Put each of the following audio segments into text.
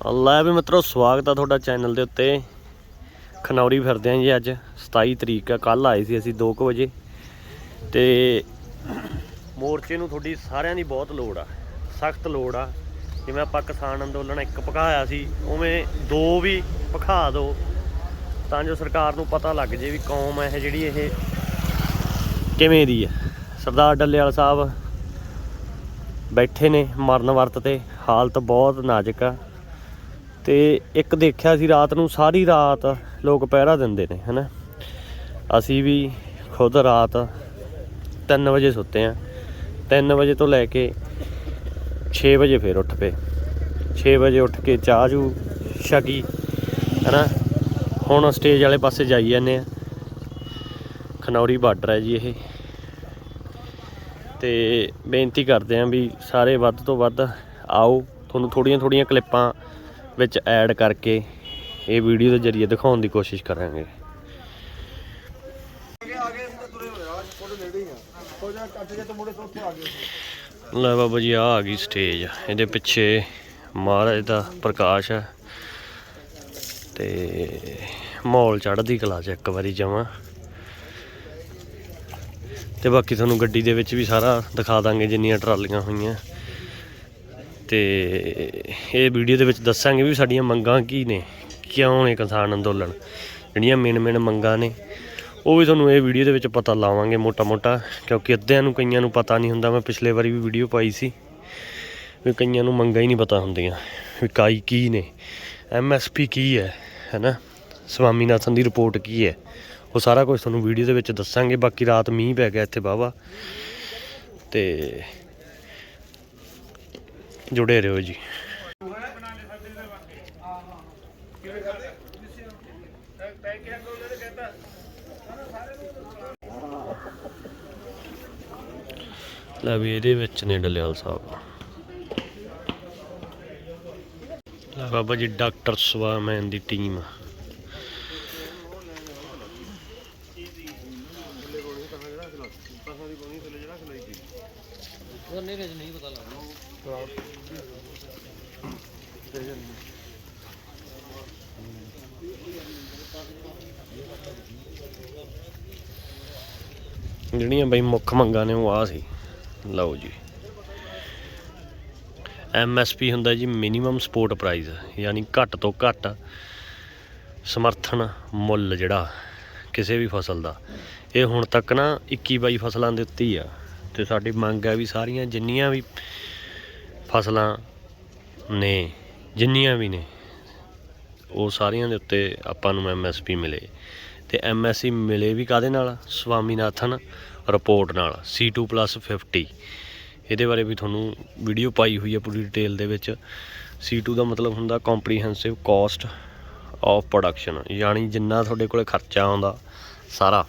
ਲੈ ਵੀ ਮਿੱਤਰੋ, ਸਵਾਗਤ ਆ ਤੁਹਾਡਾ ਚੈਨਲ ਦੇ ਉੱਤੇ। ਖਨੌਰੀ ਫਿਰਦੇ ਆਂ ਜੀ ਅੱਜ 27 ਤਰੀਕ ਆ ਕੱਲ ਆਏ ਸੀ ਅਸੀਂ 2:00 ਵਜੇ। ਤੇ ਮੋਰਚੇ ਨੂੰ ਤੁਹਾਡੀ ਸਾਰਿਆਂ ਦੀ ਬਹੁਤ ਲੋੜ ਆ, ਸਖਤ ਲੋੜ ਆ। ਜਿਵੇਂ ਆਪਾਂ ਕਿਸਾਨ ਅੰਦੋਲਨ ਇੱਕ ਭਖਾਇਆ ਸੀ, ਉਵੇਂ ਦੋ ਵੀ ਭਖਾ ਦਿਓ ਤਾਂ ਜੋ ਸਰਕਾਰ ਨੂੰ ਪਤਾ ਲੱਗ ਜੇ ਵੀ ਕੌਮ ਇਹ ਜਿਹੜੀ ਇਹ ਕਿਵੇਂ ਦੀ ਹੈ ਸਰਦਾਰ ਡੱਲੇਵਾਲ ਸਾਹਿਬ ਬੈਠੇ ਨੇ ਮਰਨ ਵਰਤ ਤੇ, ਹਾਲਤ ਬਹੁਤ ਨਾਜ਼ੁਕ ਆ। ਤੇ ਇੱਕ ਦੇਖਿਆ ਸੀ ਰਾਤ ਨੂੰ, ਸਾਰੀ ਰਾਤ ਲੋਕ ਪਹਿਰਾ ਦਿੰਦੇ ਨੇ, ਹਨਾ? ਅਸੀਂ ਵੀ ਖੁਦ ਰਾਤ 3 ਵਜੇ ਸੁੱਤੇ ਆ। 3 ਵਜੇ ਤੋਂ ਲੈ ਕੇ 6 ਵਜੇ ਫੇਰ ਉੱਠ ਪਏ। 6 ਵਜੇ ਉੱਠ ਕੇ ਚਾਹ ਜੂ ਛਕੀ, ਹਨਾ? ਹੁਣ ਸਟੇਜ ਵਾਲੇ ਪਾਸੇ ਜਾਈ ਜਾਂਦੇ ਆ। ਖਨੌਰੀ ਬਾਰਡਰ ਹੈ ਜੀ ਇਹ। ਤੇ ਬੇਨਤੀ ਕਰਦੇ ਆਂ ਵੀ ਸਾਰੇ ਵੱਧ ਤੋਂ ਵੱਧ ਆਓ। ਤੁਹਾਨੂੰ ਥੋੜੀਆਂ ਥੋੜੀਆਂ ਕਲਿੱਪਾਂ ਵਿੱਚ ਐਡ ਕਰਕੇ ਇਹ ਵੀਡੀਓ ਦੇ ਜ਼ਰੀਏ ਦਿਖਾਉਣ ਦੀ ਕੋਸ਼ਿਸ਼ ਕਰਾਂਗੇ। ਲੈ ਬਾਬਾ ਜੀ ਆ ਆ ਗਈ ਸਟੇਜ ਇਹਦੇ ਪਿੱਛੇ ਮਹਾਰਾਜ ਦਾ ਪ੍ਰਕਾਸ਼ ਹੈ ਤੇ ਮਾਹੌਲ ਚੜ੍ਹਦੀ ਕਲਾ ਚ ਇੱਕ ਵਾਰੀ ਜਾਵਾਂ ਤੇ ਬਾਕੀ ਤੁਹਾਨੂੰ ਗੱਡੀ ਦੇ ਵਿੱਚ ਵੀ ਸਾਰਾ ਦਿਖਾ ਦਾਂਗੇ ਜਿੰਨੀਆਂ ਟਰਾਲੀਆਂ ਹੋਈਆਂ। ਤੇ ਇਹ ਵੀਡੀਓ ਦੇ ਵਿੱਚ ਦੱਸਾਂਗੇ ਵੀ ਸਾਡੀਆਂ ਮੰਗਾਂ ਕੀ ਨੇ, ਕਿਉਂ ਨੇ ਕਿਸਾਨ ਅੰਦੋਲਨ? ਜਿਹੜੀਆਂ ਮੇਨ ਮੇਨ ਮੰਗਾਂ ਨੇ, ਉਹ ਵੀ ਤੁਹਾਨੂੰ ਇਹ ਵੀਡੀਓ ਦੇ ਵਿੱਚ ਪਤਾ ਲਾਵਾਂਗੇ ਮੋਟਾ ਮੋਟਾ ਕਿਉਂਕਿ ਅੱਧਿਆਂ ਨੂੰ ਕਈਆਂ ਨੂੰ ਪਤਾ ਨਹੀਂ ਹੁੰਦਾ, ਮੈਂ ਪਿਛਲੇ ਵਾਰੀ ਵੀ ਵੀਡੀਓ ਪਾਈ ਸੀ, ਵੀ ਕਈਆਂ ਨੂੰ ਮੰਗਾਂ ਹੀ ਨਹੀਂ ਪਤਾ ਹੁੰਦੀਆਂ, ਵੀ ਕਾਈ ਕੀ ਨੇ ਐਮਐਸਪੀ ਕੀ ਹੈ, ਹੈਨਾ? ਸਵਾਮੀਨਾਥਨ ਦੀ ਰਿਪੋਰਟ ਕੀ ਹੈ? ਉਹ ਸਾਰਾ ਕੁਝ ਤੁਹਾਨੂੰ ਵੀਡੀਓ ਦੇ ਵਿੱਚ ਦੱਸਾਂਗੇ, ਬਾਕੀ ਰਾਤ ਮੀਂਹ ਪੈ ਗਿਆ ਇੱਥੇ ਵਾਹਵਾ, ਤੇ ਜੁੜੇ ਰਹੋ ਜੀ। ਲੈ ਵੀ ਇਹਦੇ ਵਿੱਚ ਨੇ ਡਲਿਆਲ ਸਾਹਿਬ। ਲੈ ਬਾਬਾ ਜੀ, ਡਾਕਟਰ ਸਵਾਮੈਨ ਦੀ ਟੀਮ। ਜਿਹੜੀਆਂ ਬਈ ਮੁੱਖ ਮੰਗਾਂ ਨੇ ਉਹ ਆ ਸੀ। ਲਓ ਜੀ। ਐਮਐਸਪੀ ਹੁੰਦਾ ਜੀ ਮਿਨੀਮਮ ਸਪੋਰਟ ਪ੍ਰਾਈਸ ਯਾਨੀ ਘੱਟ ਤੋਂ ਘੱਟ ਸਮਰਥਨ ਮੁੱਲ ਜਿਹੜਾ ਕਿਸੇ ਵੀ ਫਸਲ ਦਾ। ਇਹ ਹੁਣ ਤੱਕ ਨਾ 21 22 ਫਸਲਾਂ ਦੇ ਉੱਤੇ ਹੀ ਆ। ਤੇ ਸਾਡੀ ਮੰਗ ਹੈ ਵੀ ਸਾਰੀਆਂ ਜਿੰਨੀਆਂ ਵੀ ਫਸਲਾਂ ਨੇ, ਜਿੰਨੀਆਂ ਵੀ ਨੇ, ਉਹ ਸਾਰੀਆਂ ਦੇ ਉੱਤੇ ਆਪਾਂ ਨੂੰ ਐਮਐਸਪੀ ਮਿਲੇ। ਤੇ ਐਮਐਸਪੀ ਮਿਲੇ ਵੀ ਕਾਦੇ ਨਾਲ? ਸਵਾਮੀਨਾਥਨ ਰਿਪੋਰਟ ਨਾਲ C2+50 ਇਹਦੇ ਬਾਰੇ ਵੀ ਤੁਹਾਨੂੰ ਵੀਡੀਓ ਪਾਈ ਹੋਈ ਹੈ ਪੂਰੀ ਡਿਟੇਲ ਦੇ ਵਿੱਚ। C2 ਦਾ ਮਤਲਬ ਹੁੰਦਾ ਕੰਪਰੀਹੈਂਸਿਵ ਕਾਸਟ ਆਫ ਪ੍ਰੋਡਕਸ਼ਨ ਯਾਨੀ ਜਿੰਨਾ ਤੁਹਾਡੇ ਕੋਲੇ ਖਰਚਾ ਆਉਂਦਾ ਸਾਰਾ।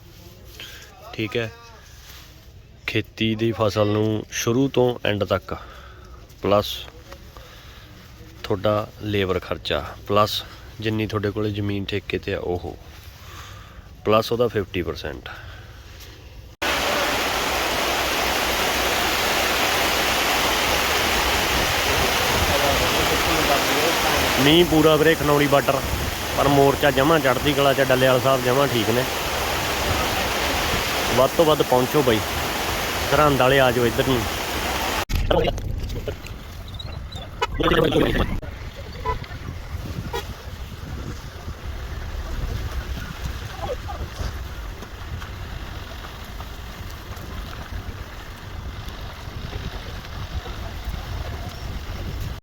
ਠੀਕ ਹੈ। ਖੇਤੀ ਦੀ ਫਸਲ ਨੂੰ ਸ਼ੁਰੂ ਤੋਂ ਐਂਡ ਤੱਕ ਪਲੱਸ ਤੁਹਾਡਾ ਲੇਬਰ ਖਰਚਾ ਪਲੱਸ ਜਿੰਨੀ ਤੁਹਾਡੇ ਕੋਲੇ ਜ਼ਮੀਨ ਠੇਕੇ ਤੇ ਆ ਉਹ ਪਲੱਸ ਉਹਦਾ 50% ਮੀਂਹ ਪੂਰਾ ਵੀਰੇ ਖਨੌਰੀ ਬਾਰਡਰ, ਪਰ ਮੋਰਚਾ ਜਮਾ ਚੜ੍ਹਦੀ ਕਲਾ ਚ, ਡੱਲੇਵਾਲ ਸਾਹਿਬ ਜਮਾ ਠੀਕ ਨੇ। ਵੱਧ ਤੋਂ ਵੱਧ ਪਹੁੰਚੋ ਬਾਈ। ਸਰਹੰਦ ਵਾਲੇ ਆ ਜਾਓ ਇੱਧਰ ਨੂੰ।